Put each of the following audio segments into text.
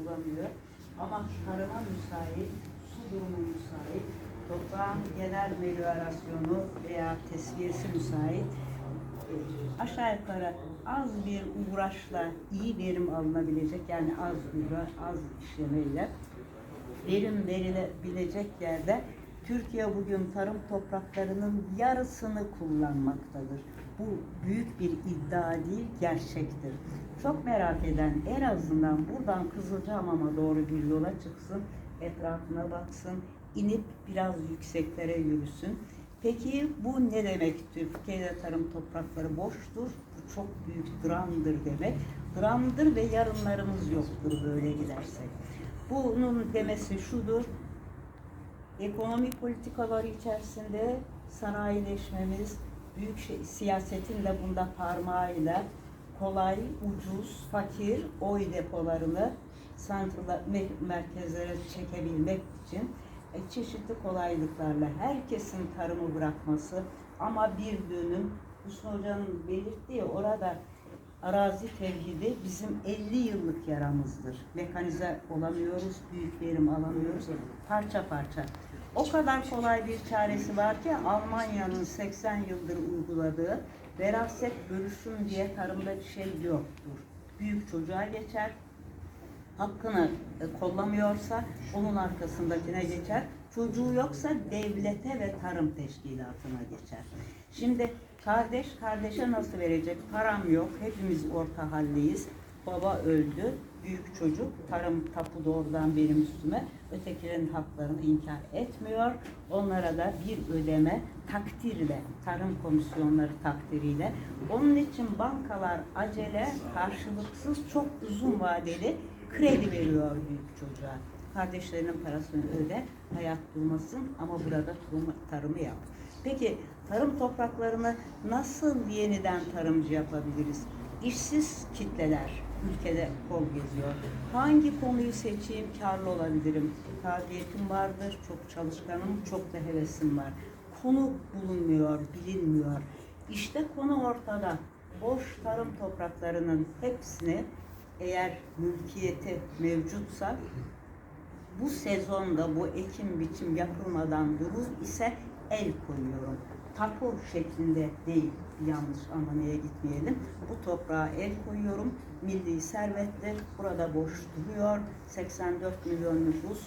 bulamıyor. Ama tarıma müsait, su durumu müsait, toprağın genel meliorasyonu veya tesviyesi müsait. Aşağı yukarı az bir uğraşla iyi verim alınabilecek yani az uğraş, az işlemeyle verim verilebilecek yerde Türkiye bugün tarım topraklarının yarısını kullanmaktadır. Bu büyük bir iddia değil, gerçektir. Çok merak eden en azından buradan Kızılcahamam'a doğru bir yola çıksın, etrafına baksın, inip biraz yükseklere yürüsün. Peki bu ne demek? Türkiye'de tarım toprakları boştur. Bu çok büyük dramdır demek. Dramdır ve yarınlarımız yoktur böyle gidersek. Bunun demesi şudur. Ekonomi politikaları içerisinde sanayileşmemiz, büyük şey, siyasetin de bunda parmağıyla kolay, ucuz, fakir oy depolarını santrala, me- merkezlere çekebilmek için e, çeşitli kolaylıklarla herkesin tarımı bırakması ama bir dönüm Hüsnü Hoca'nın belirttiği orada arazi tevhidi bizim 50 yıllık yaramızdır. Mekanize olamıyoruz, büyük verim alamıyoruz. Parça parça. O kadar kolay bir çaresi var ki Almanya'nın 80 yıldır uyguladığı veraset bölüşüm diye tarımda bir şey yoktur. Büyük çocuğa geçer, hakkını e, kollamıyorsa onun arkasındakine geçer. Çocuğu yoksa devlete ve tarım teşkilatına geçer. Şimdi kardeş kardeşe nasıl verecek? Param yok. Hepimiz orta haldeyiz. Baba öldü. Büyük çocuk tarım tapu doğrudan benim üstüme. Ötekilerin haklarını inkar etmiyor. Onlara da bir ödeme takdirle, tarım komisyonları takdiriyle. Onun için bankalar acele, karşılıksız, çok uzun vadeli kredi veriyor büyük çocuğa. Kardeşlerinin parasını öde, hayat durmasın ama burada tarımı yap. Peki tarım topraklarını nasıl yeniden tarımcı yapabiliriz? İşsiz kitleler ülkede kol geziyor. Hangi konuyu seçeyim karlı olabilirim? Kabiliyetim vardır, çok çalışkanım, çok da hevesim var. Konu bulunmuyor, bilinmiyor. İşte konu ortada. Boş tarım topraklarının hepsini eğer mülkiyeti mevcutsa bu sezonda bu ekim biçim yapılmadan durur ise el koyuyorum. Tapu şeklinde değil, yanlış anlamaya gitmeyelim. Bu toprağa el koyuyorum. Milli servettir. Burada boş duruyor. 84 milyon nüfus.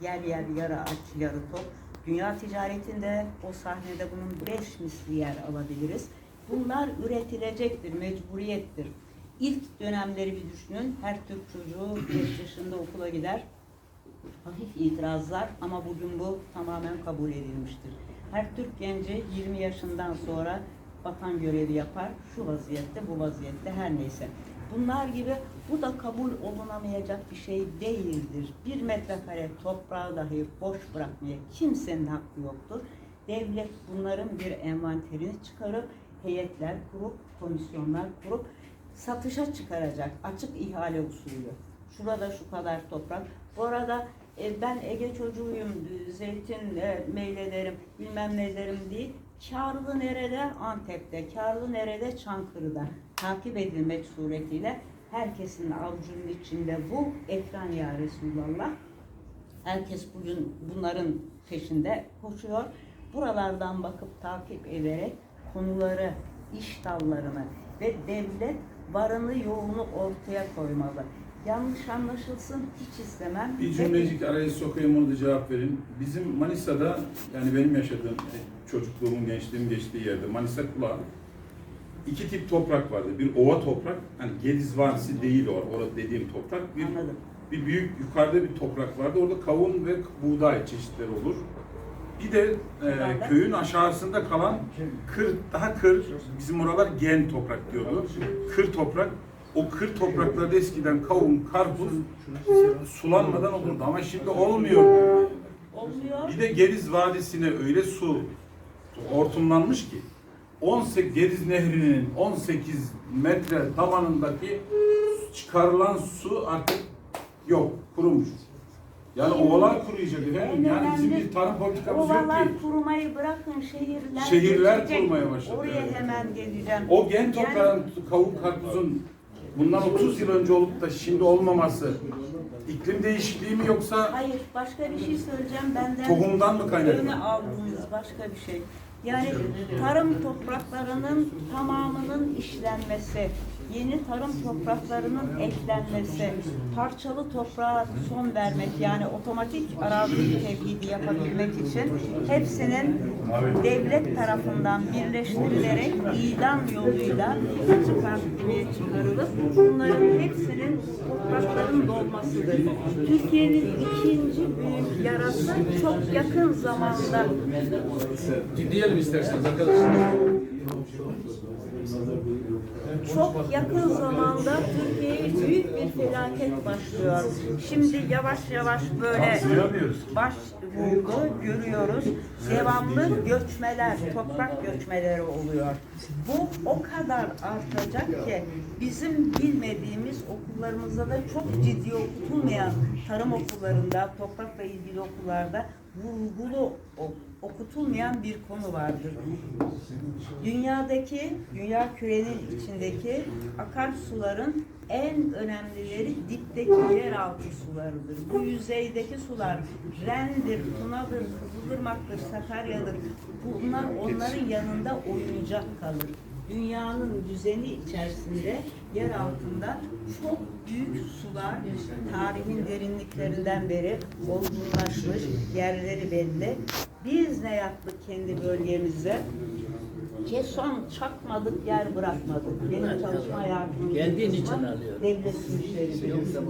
Yer yer yarı aç, yarı tok. Dünya ticaretinde o sahnede bunun beş misli yer alabiliriz. Bunlar üretilecektir, mecburiyettir. İlk dönemleri bir düşünün. Her Türk çocuğu 5 yaşında okula gider hafif itirazlar ama bugün bu tamamen kabul edilmiştir. Her Türk genci 20 yaşından sonra vatan görevi yapar. Şu vaziyette, bu vaziyette her neyse. Bunlar gibi bu da kabul olunamayacak bir şey değildir. Bir metrekare toprağı dahi boş bırakmaya kimsenin hakkı yoktur. Devlet bunların bir envanterini çıkarıp heyetler kurup, komisyonlar kurup satışa çıkaracak açık ihale usulü. Şurada şu kadar toprak. Bu arada ben Ege çocuğuyum, e, zeytin e, meylelerim, bilmem nelerim değil. Karlı nerede? Antep'te. Karlı nerede? Çankırı'da. Takip edilmek suretiyle herkesin avucunun içinde bu ekran ya Resulallah. Herkes bugün bunların peşinde koşuyor. Buralardan bakıp takip ederek konuları, iş dallarını ve devlet varını yoğunu ortaya koymalı. Yanlış anlaşılsın hiç istemem. Bir cümlecik araya sokayım onu da cevap verin. Bizim Manisa'da yani benim yaşadığım çocukluğumun, gençliğim geçtiği yerde Manisa Kulağı iki tip toprak vardı. Bir ova toprak, hani Gediz Vadisi değil o, orada dediğim toprak. Bir, Anladım. bir büyük yukarıda bir toprak vardı. Orada kavun ve buğday çeşitleri olur. Bir de e, köyün aşağısında kalan kır, daha kır, bizim oralar gen toprak diyordu. Kır toprak. O kır topraklarda eskiden kavun, karpuz sulanmadan olurdu ama şimdi olmuyor. Olmuyor. Bir de Geriz Vadisi'ne öyle su hortumlanmış ki 18 Geriz Nehri'nin 18 metre tabanındaki çıkarılan su artık yok, kurumuş. Yani ovalar kuruyacak efendim. Yani bizim bir tarım politikamız yok Ovalar ki. kurumayı bırakın şehirler. Şehirler kurmaya başladı, Oraya evet. hemen geleceğim. O gen Yani- toprağın kavun karpuzun bundan 30 yıl önce olup da şimdi olmaması İklim değişikliği mi yoksa Hayır, başka bir şey söyleyeceğim. Benden Tohumdan mı kaynaklı? öne aldığınız başka bir şey. Yani tarım topraklarının tamamının işlenmesi, yeni tarım topraklarının eklenmesi, parçalı toprağa son vermek yani otomatik arazi tevhidi yapabilmek için hepsinin devlet tarafından birleştirilerek ilan yoluyla çıkartmaya çıkarılıp bunların hepsinin toprakların dolmasıdır. Türkiye'nin ikinci büyük yarası çok yakın zamanda Dinleyelim isterseniz arkadaşlar. çok yakın zamanda Türkiye'ye büyük bir felaket başlıyor. Şimdi yavaş yavaş böyle baş vurdu, görüyoruz. Devamlı göçmeler, toprak göçmeleri oluyor. Bu o kadar artacak ki bizim bilmediğimiz okullarımızda da çok ciddi okutulmayan tarım okullarında, toprakla ilgili okullarda vurgulu okutulmayan bir konu vardır. Dünyadaki, dünya kürenin içindeki akarsuların en önemlileri dipteki yeraltı sularıdır. Bu yüzeydeki sular Ren'dir, Tuna'dır, Kızılırmak'tır, Sakarya'dır. Bunlar onların yanında oyuncak kalır. Dünyanın düzeni içerisinde yer altında çok büyük sular tarihin derinliklerinden beri olgunlaşmış, yerleri belli. Biz ne yaptık kendi bölgemizde? Keson çakmadık, yer bırakmadık. Benim çalışma hayatım. Geldiğin için alıyorum. Devlet yoksa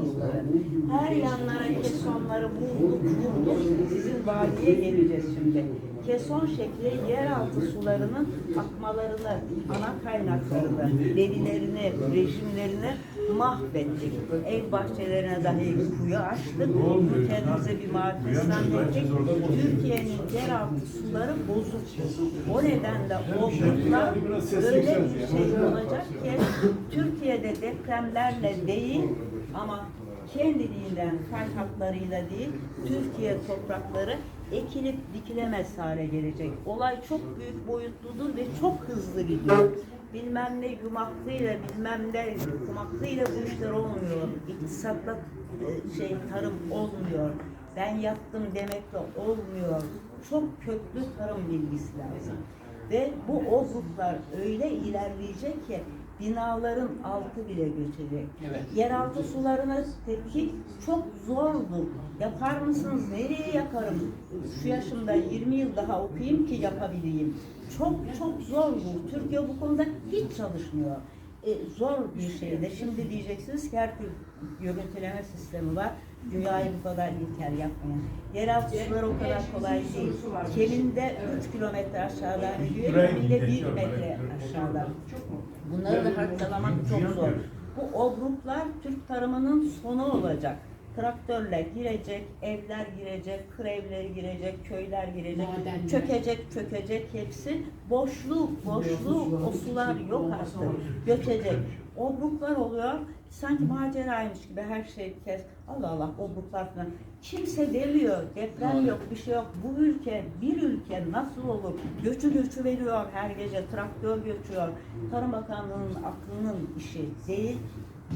Her yanlara kesonları bulduk, bulduk. Sizin vadiye geleceğiz şimdi. Keson şekli yeraltı sularının akmalarını, ana kaynaklarını, derilerini, rejimlerini mahvettik. Ev bahçelerine dahi kuyu açtık. Kendimize bir marifet zannettik. Türkiye'nin yeraltı suları bozuk. O nedenle o gruplar öyle bir şey olacak ki Türkiye'de depremlerle değil ama kendiliğinden fay hatlarıyla değil Türkiye toprakları ekilip dikilemez hale gelecek. Olay çok büyük boyutludur ve çok hızlı gidiyor. Bilmem ne yumaklıyla bilmem ne kumaklıyla bu işler olmuyor. İktisatla e, şey tarım olmuyor. Ben yaptım demekle olmuyor. Çok köklü tarım bilgisi lazım. Ve bu obruklar öyle ilerleyecek ki binaların altı bile göçecek. Evet. Yeraltı sularına tetkik çok zordur. Yapar mısınız? Nereye yaparım? Şu yaşımda 20 yıl daha okuyayım ki yapabileyim. Çok çok zordur. Türkiye bu konuda hiç çalışmıyor. E, zor bir şey de. Şimdi diyeceksiniz ki her görüntüleme sistemi var. Dünyayı bu kadar ilkel yapmayın. Yeraltı suları o kadar kolay değil. Kelinde 3 kilometre aşağıdan gidiyor, bir 1 metre aşağıdan. Bunları da harcalamak çok zor. Bu obruklar Türk tarımının sonu olacak. Traktörler girecek, evler girecek, kır evleri girecek, köyler girecek, Madenler. çökecek, çökecek hepsi. Boşluk, boşluk, o sular yok artık. Göçecek. Obruklar oluyor. Sanki maceraymış gibi her şey kes. Allah Allah obruklar falan. Kimse demiyor. Deprem yok, bir şey yok. Bu ülke, bir ülke nasıl olur? Göçü göçü veriyor her gece. Traktör göçüyor. Tarım Bakanlığı'nın aklının işi değil.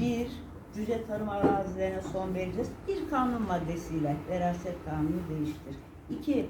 Bir, cüce tarım arazilerine son vereceğiz. Bir kanun maddesiyle veraset kanunu değiştir. İki,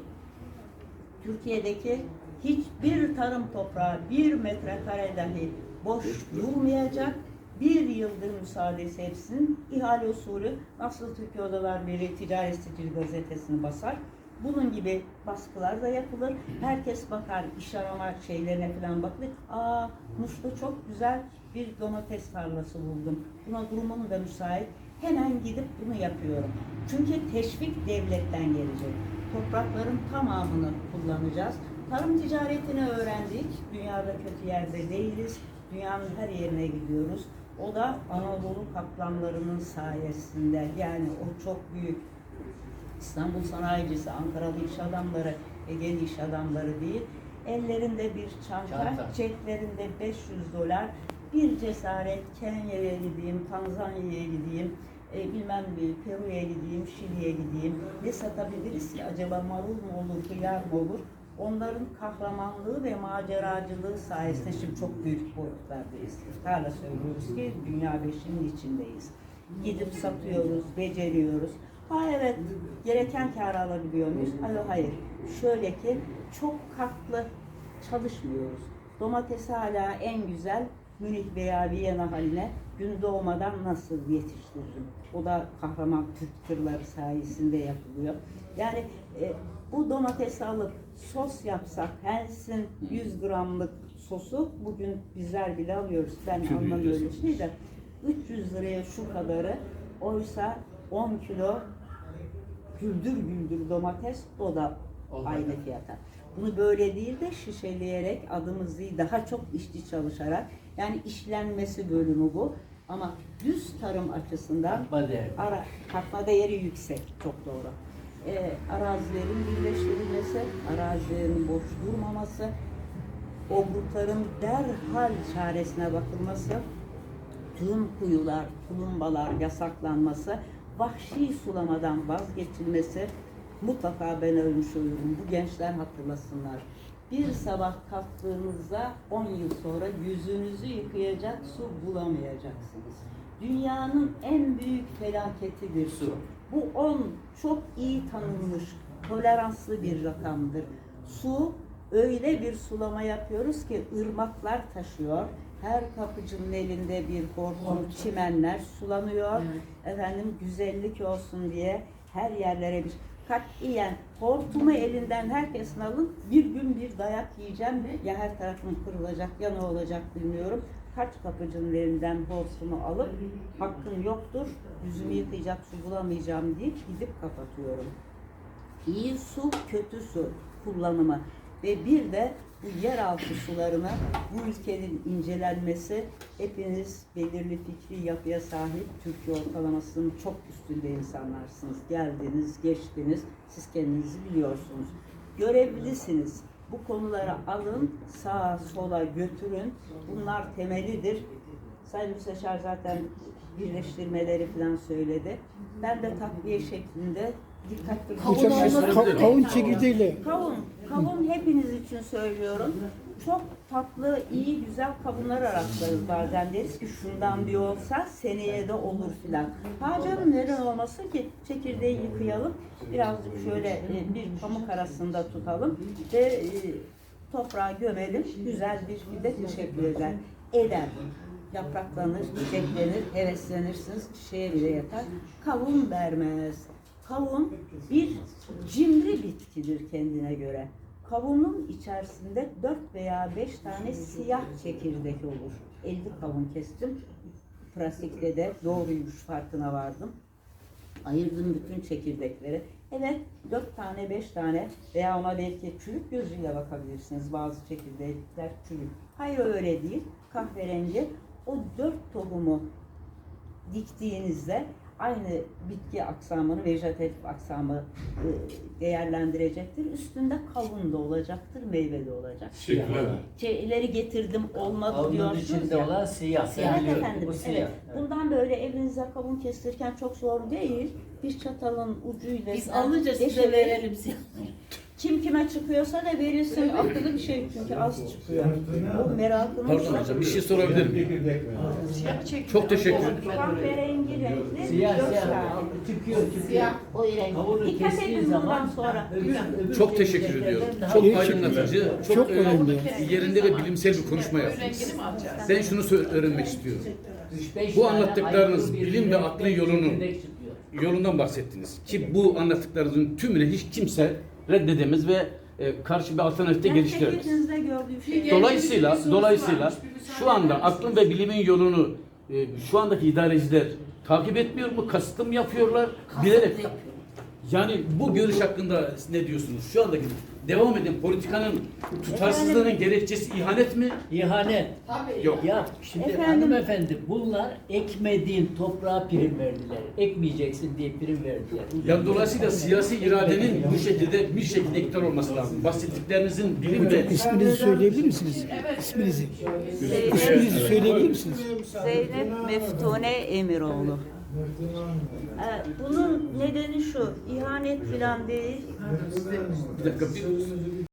Türkiye'deki hiçbir tarım toprağı bir metrekare dahi boş durmayacak. Bir yıldır müsaadesi hepsinin ihale usulü nasıl Türkiye Odalar Birliği Ticaret Sicil gazetesini basar. Bunun gibi baskılar da yapılır. Herkes bakar iş arama şeylerine falan bakılır. Aa Muş'ta çok güzel bir domates tarlası buldum. Buna durumum da müsait. Hemen gidip bunu yapıyorum. Çünkü teşvik devletten gelecek. Toprakların tamamını kullanacağız. Tarım ticaretini öğrendik. Dünyada kötü yerde değiliz. Dünyanın her yerine gidiyoruz. O da Anadolu kaplanlarının sayesinde. Yani o çok büyük İstanbul sanayicisi, Ankaralı iş adamları, Ege'li iş adamları değil. Ellerinde bir çanta, Çanta. ceplerinde 500 dolar. Bir cesaret Kenya'ya gideyim, Tanzanya'ya gideyim, e, bilmem Peru'ya gideyim, Şili'ye gideyim. Ne satabiliriz ki? Acaba marul mu olur, hıyar mı olur? Onların kahramanlığı ve maceracılığı sayesinde şimdi çok büyük boyutlardayız. Hala söylüyoruz ki dünya beşinin içindeyiz. Gidip satıyoruz, beceriyoruz. Ha evet, gereken karı alabiliyor muyuz? Hayır, hayır. Şöyle ki, çok katlı çalışmıyoruz. Domatesi hala en güzel Münih veya Viyana haline gün doğmadan nasıl yetiştiririm? O da kahraman tırları sayesinde yapılıyor. Yani e, bu domatesi alıp sos yapsak, Hens'in 100 gramlık sosu bugün bizler bile alıyoruz. Ben almam öyle şey de 300 liraya şu kadarı oysa 10 kilo güldür güldür domates o da aynı fiyata. Bunu böyle değil de şişeleyerek adımızı daha çok işçi çalışarak yani işlenmesi bölümü bu. Ama düz tarım açısından Katma değer. ara, katma değeri yüksek, çok doğru. Ee, arazilerin birleştirilmesi, arazilerin boş durmaması, obrukların derhal çaresine bakılması, tüm kuyular, tulumbalar yasaklanması, vahşi sulamadan vazgeçilmesi mutlaka ben ölmüş olurum. Bu gençler hatırlasınlar. Bir sabah kalktığınızda 10 yıl sonra yüzünüzü yıkayacak su bulamayacaksınız. Dünyanın en büyük felaketidir su. Bu 10 çok iyi tanınmış, toleranslı bir rakamdır. Su öyle bir sulama yapıyoruz ki ırmaklar taşıyor. Her kapıcının elinde bir hortum, çimenler sulanıyor. Efendim güzellik olsun diye her yerlere bir katiyen hortumu elinden herkesin alın. Bir gün bir dayak yiyeceğim ya her tarafım kırılacak ya ne olacak bilmiyorum. Kaç kapıcının elinden hortumu alıp hakkın yoktur yüzümü yıkayacak su bulamayacağım deyip gidip kapatıyorum. İyi su, kötü su kullanımı ve bir de bu yeraltı sularına bu ülkenin incelenmesi hepiniz belirli fikri yapıya sahip Türkiye ortalamasının çok üstünde insanlarsınız. Geldiniz, geçtiniz, siz kendinizi biliyorsunuz. Görevlisiniz. Bu konuları alın, sağa sola götürün. Bunlar temelidir. Sayın Müsteşar zaten birleştirmeleri falan söyledi. Ben de takviye şeklinde dikkatli Kavun Kavun çekirdeğiyle Kavun, kavun hepiniz için söylüyorum. Çok tatlı, iyi, güzel kavunlar araçlarız bazen deriz ki şundan bir olsa seneye de olur filan. Ha canım neden olmasın ki çekirdeği yıkayalım, birazcık şöyle e, bir pamuk arasında tutalım ve e, toprağa gömelim, güzel bir fide teşekkür eder. Eder. Yapraklanır, çiçeklenir, heveslenirsiniz, çiçeğe bile yeter. Kavun vermez. Kavun bir cimri bitkidir kendine göre. Kavunun içerisinde 4 veya 5 tane siyah çekirdek olur. 50 kavun kestim. Pratikte de doğruymuş farkına vardım. Ayırdım bütün çekirdekleri. Evet 4 tane 5 tane veya ona belki çürük gözüyle bakabilirsiniz. Bazı çekirdekler çürük. Hayır öyle değil. Kahverengi. O 4 tohumu diktiğinizde aynı bitki aksamını, vejetatif aksamı e, değerlendirecektir. Üstünde kavun da olacaktır, meyve de olacak. Teşekkürler. Şeyleri getirdim olmadı Kavunun diyorsunuz içinde ya. olan siyah. Siyah Ben biliyorum. efendim. Bu Evet. siyah. Evet. Bundan böyle evinize kavun kestirken çok zor değil. Bir çatalın ucuyla Biz alınca size geçirir. verelim. Kim kime çıkıyorsa da verilsin. Akıllı bir şey çünkü az çıkıyor. Bu merakını Pardon hocam bir şey sorabilir miyim? Çok teşekkür ederim. Kahverengi renkli Siyah dört siyah. Çıkıyor çıkıyor. Siyah o renk. Kavunu Dikkat kestiği edin bundan zaman sonra. öbür- öbür Çok teşekkür çekirdeklerden ediyorum. daha Çok aydınlatıcı, çok, Çok e, önemli. yerinde ve bilimsel bir konuşma yaptınız. Ben şunu sö- öğrenmek istiyorum. Üç beş Bu tane anlattıklarınız ayrı bir bilim ve aklın yolunun çekirdek çıkıyor. yolundan bahsettiniz. Ki bu anlattıklarınızın tümüne hiç kimse reddedemez ve e, karşı bir alternatifte geliştiremez. Gördüğü şey. Dolayısıyla dolayısıyla şu anda aklın ve bilimin yolunu e, şu andaki idareciler takip etmiyor mu? Kasıtlı mı yapıyorlar? Bilerek. Yani bu görüş hakkında ne diyorsunuz? Şu andaki devam eden politikanın tutarsızlığının gerekçesi ihanet mi? İhanet. Yok. Ya şimdi Efendim? hanımefendi bunlar ekmediğin toprağa prim verdiler. Ekmeyeceksin diye prim verdiler. Yani dolayısıyla siyasi iradenin bu şekilde bir şekilde iktidar olması lazım. Bahsettiklerinizin bilim ve isminizi söyleyebilir misiniz? İsminizi. İsminizi söyleyebilir misiniz? Zeynep Meftune Emiroğlu. Ee, Bunun nedeni şu, ihanet filan değil. bir dakika bir